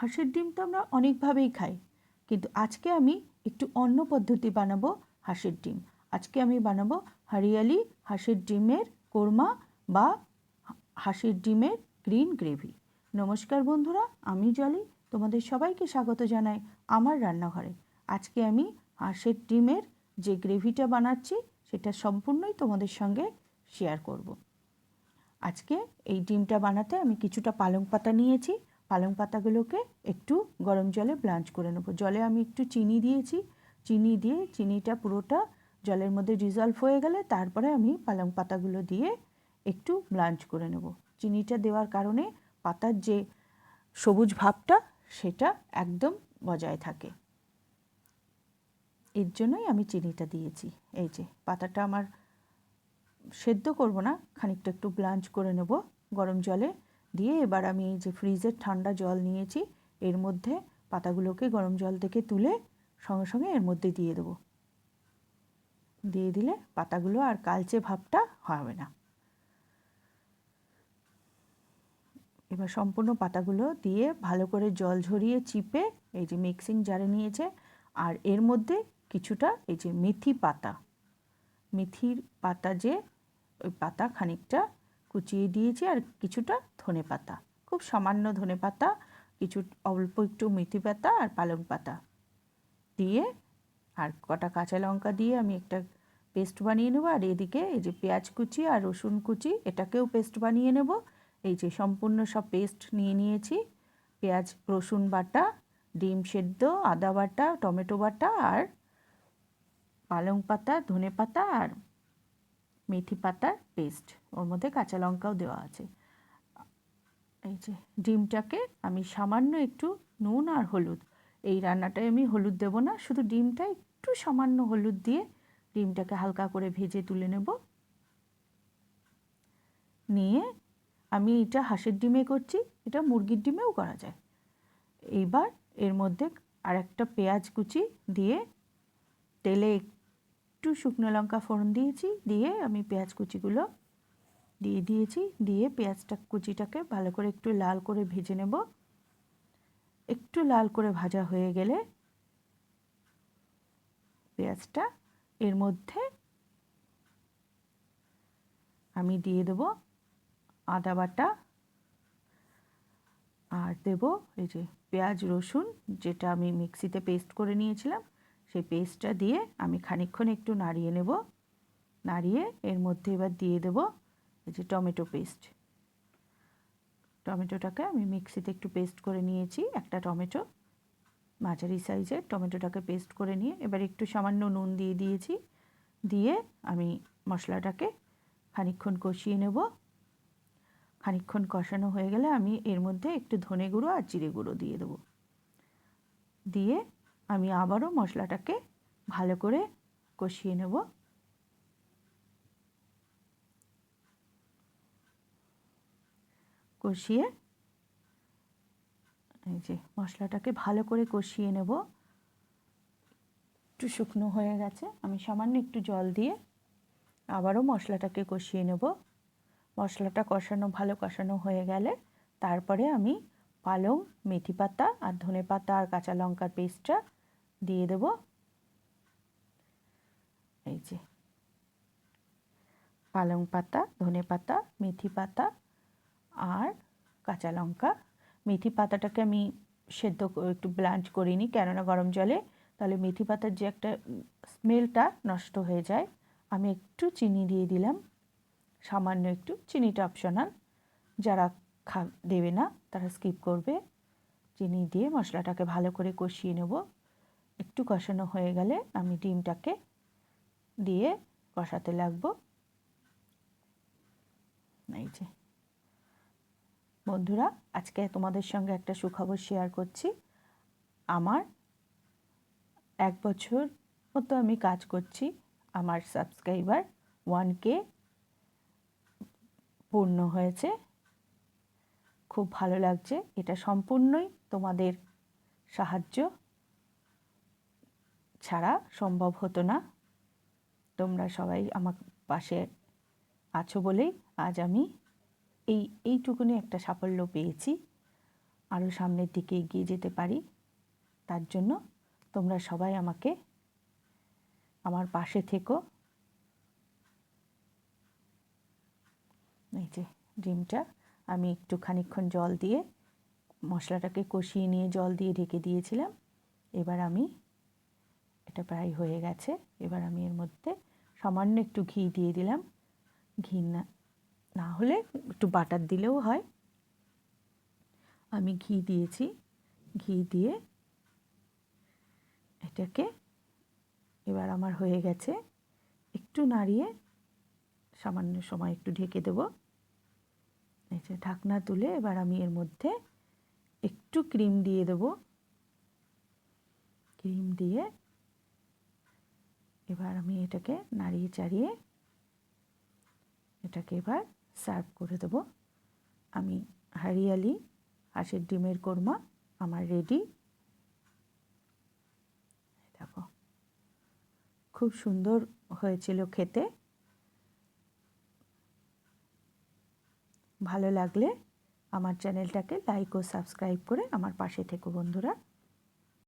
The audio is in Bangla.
হাঁসের ডিম তো আমরা অনেকভাবেই খাই, কিন্তু আজকে আমি একটু অন্য পদ্ধতি বানাবো হাঁসের ডিম। আজকে আমি বানাবো হরিয়ালি হাঁসের ডিমের কোরমা বা হাঁসের ডিমের গ্রিন গ্রেভি। নমস্কার বন্ধুরা, আমি জলি, তোমাদের সবাইকে স্বাগত জানাই আমার রান্নাঘরে। আজকে আমি হাঁসের ডিমের যে গ্রেভিটা বানাচ্ছি, সেটা সম্পূর্ণই তোমাদের সঙ্গে শেয়ার করব। আজকে এই ডিমটা বানাতে আমি কিছুটা পালং পাতা নিয়েছি পালং পাতাগুলোকে একটু গরম জলে ব্লাঞ্চ করে নেব। জলে আমি একটু চিনি দিয়েছি। চিনি দিয়ে চিনিটা পুরোটা জলের মধ্যে ডিজলভ হয়ে গেলে তারপরে আমি পালং পাতাগুলো দিয়ে একটু ব্লাঞ্চ করে নেব। চিনিটা দেওয়ার কারণে পাতার যে সবুজ ভাবটা, সেটা একদম বজায় থাকে। এর জন্যই আমি চিনিটা দিয়েছি। এই যে, পাতাটা আমার সেদ্ধ করব না, খানিকটা একটু ব্লাঞ্চ করে নেব। গরম জলে দিয়ে এবার আমি এই যে ফ্রিজের ঠান্ডা জল নিয়েছি, এর মধ্যে পাতাগুলোকে গরম জল থেকে তুলে সঙ্গে সঙ্গে এর মধ্যে দিয়ে দেবো। দিয়ে দিলে পাতাগুলো আর কালচে ভাবটা হবে না। এবার সম্পূর্ণ পাতাগুলো দিয়ে ভালো করে জল ঝরিয়ে চিপে এই যে মিক্সিং জারে নিয়েছে, আর এর মধ্যে কিছুটা এই যে মেথি পাতা। মেথির পাতা যে, ওই পাতা খানিকটা কুচিয়ে দিয়েছি আর কিছুটা ধনে পাতা, খুব সামান্য ধনে পাতা, কিছু অল্প একটু মেথি পাতা আর পালং পাতা দিয়ে আর কটা কাঁচা লঙ্কা দিয়ে আমি একটা পেস্ট বানিয়ে নেব। আর এদিকে এই যে পেঁয়াজ কুচি আর রসুন কুচি, এটাকেও পেস্ট বানিয়ে নেব। এই যে সম্পূর্ণ সব পেস্ট নিয়ে নিয়েছি। পেঁয়াজ, রসুন বাটা, ডিম সেদ্ধ, আদা বাটা, টমেটো বাটা আর পালং পাতা, ধনে পাতা আর মেথি পাতার পেস্ট ওর মধ্যে কাঁচা লঙ্কাও দেওয়া আছে। এই যে ডিমটাকে আমি সামান্য একটু নুন আর হলুদ, এই রান্নাটায় আমি হলুদ দেব না, শুধু ডিমটা একটু সামান্য হলুদ দিয়ে ডিমটাকে হালকা করে ভেজে তুলে নেব। নিয়ে আমি এটা হাঁসের ডিমে করছি, এটা মুরগির ডিমেও করা যায়। এইবার এর মধ্যে আর একটা পেঁয়াজ কুচি দিয়ে তেলে একটু শুকনো লঙ্কা ফোড়ন দিয়েছি, দিয়ে আমি পেঁয়াজ কুচিগুলো দিয়ে দিয়েছি, দিয়ে পেঁয়াজটা কুচিটাকে ভালো করে একটু লাল করে ভেজে নেব। একটু লাল করে ভাজা হয়ে গেলে পেঁয়াজটা এর মধ্যে আমি দিয়ে দেব আদা বাটা আর দেব এই যে পেঁয়াজ রসুন, যেটা আমি মিক্সিতে পেস্ট করে নিয়েছিলাম। সেই পেস্টটা দিয়ে আমি খানিক্ষণ একটু নাড়িয়ে নেব। নাড়িয়ে এর মধ্যে এবার দিয়ে দেব এই যে টমেটো পেস্ট টমেটোটাকে আমি মিক্সিতে একটু পেস্ট করে নিয়েছি, একটা টমেটো। মাঝারি সাইজের টমেটোটাকে পেস্ট করে নিয়ে এবার একটু সামান্য নুন দিয়ে দিয়েছি। দিয়ে আমি মশলাটাকে খানিক্ষণ কষিয়ে নেব। খানিক্ষণ কষানো হয়ে গেলে আমি এর মধ্যে একটু ধনে গুঁড়ো আর জিরে গুঁড়ো দিয়ে দেবো। দিয়ে আমি আবারও মশলাটাকে ভালো করে কষিয়ে নেব। কষিয়ে এই যে মশলাটাকে ভালো করে কষিয়ে নেব। একটু শুকনো হয়ে গেছে। আমি সামান্য একটু জল দিয়ে আবারও মশলাটাকে কষিয়ে নেব। মশলাটা কষানো, ভালো কষানো হয়ে গেলে তারপরে আমি পালং, মেথি পাতা আর ধনে পাতা আর কাঁচা লঙ্কার পেস্টটা দিয়ে দেব। এই যে। পালং পাতা, ধনে পাতা, মেথি পাতা আর কাঁচা লঙ্কা। মেথি পাতাটাকে আমি সেদ্ধ একটু ব্লাঞ্চ করিনি, কেননা গরম জলে। তাহলে মেথি পাতার যে একটা স্মেলটা নষ্ট হয়ে যায়। আমি একটু চিনি দিয়ে দিলাম। সামান্য একটু। চিনিটা অপশনাল যারা খা দেবে না, তারা স্কিপ করবে। চিনি দিয়ে মশলাটাকে ভালো করে কষিয়ে নেব। একটু কষানো হয়ে গেলে আমি ডিমটাকে দিয়ে কষাতে লাগবো। এই যে। বন্ধুরা, আজকে তোমাদের সঙ্গে একটা সুখবর শেয়ার করছি। আমার এক বছর মতো আমি কাজ করছি। আমার সাবস্ক্রাইবার ওয়ান কে পূর্ণ হয়েছে। খুব ভালো লাগছে। এটা সম্পূর্ণই তোমাদের সাহায্য ছাড়া সম্ভব হতো না। তোমরা সবাই আমার পাশে আছো বলেই আজ আমি এই, এইটুকুনি একটা সাফল্য পেয়েছি। আরও সামনের দিকে এগিয়ে যেতে পারি। তার জন্য তোমরা সবাই আমাকে আমার পাশে থেকো। এই যে ডিমটা আমি একটু খানিক্ষণ জল দিয়ে মশলাটাকে কষিয়ে নিয়ে জল দিয়ে ঢেকে দিয়েছিলাম। এবার আমি এটা প্রায় হয়ে গেছে। এবার আমি এর মধ্যে সামান্য একটু ঘি দিয়ে দিলাম। ঘি না না হলে একটু বাটার দিলেও হয়। আমি ঘি দিয়েছি। ঘি দিয়ে এটাকে এবার আমার হয়ে গেছে। একটু নাড়িয়ে সামান্য সময় একটু ঢেকে দেবো। যে ঢাকনা তুলে এবার আমি এর মধ্যে একটু ক্রিম দিয়ে দেবো। ক্রিম দিয়ে এবার আমি এটাকে নাড়িয়ে চাড়িয়ে এটাকে এবার সার্ভ করে দেবো। আমি হারিয়ালি হাঁসের ডিমের কোরমা আমার রেডি দেখো, খুব সুন্দর হয়েছিল খেতে। ভালো লাগলে আমার চ্যানেলটাকে লাইক ও সাবস্ক্রাইব করে আমার পাশে থেকো বন্ধুরা।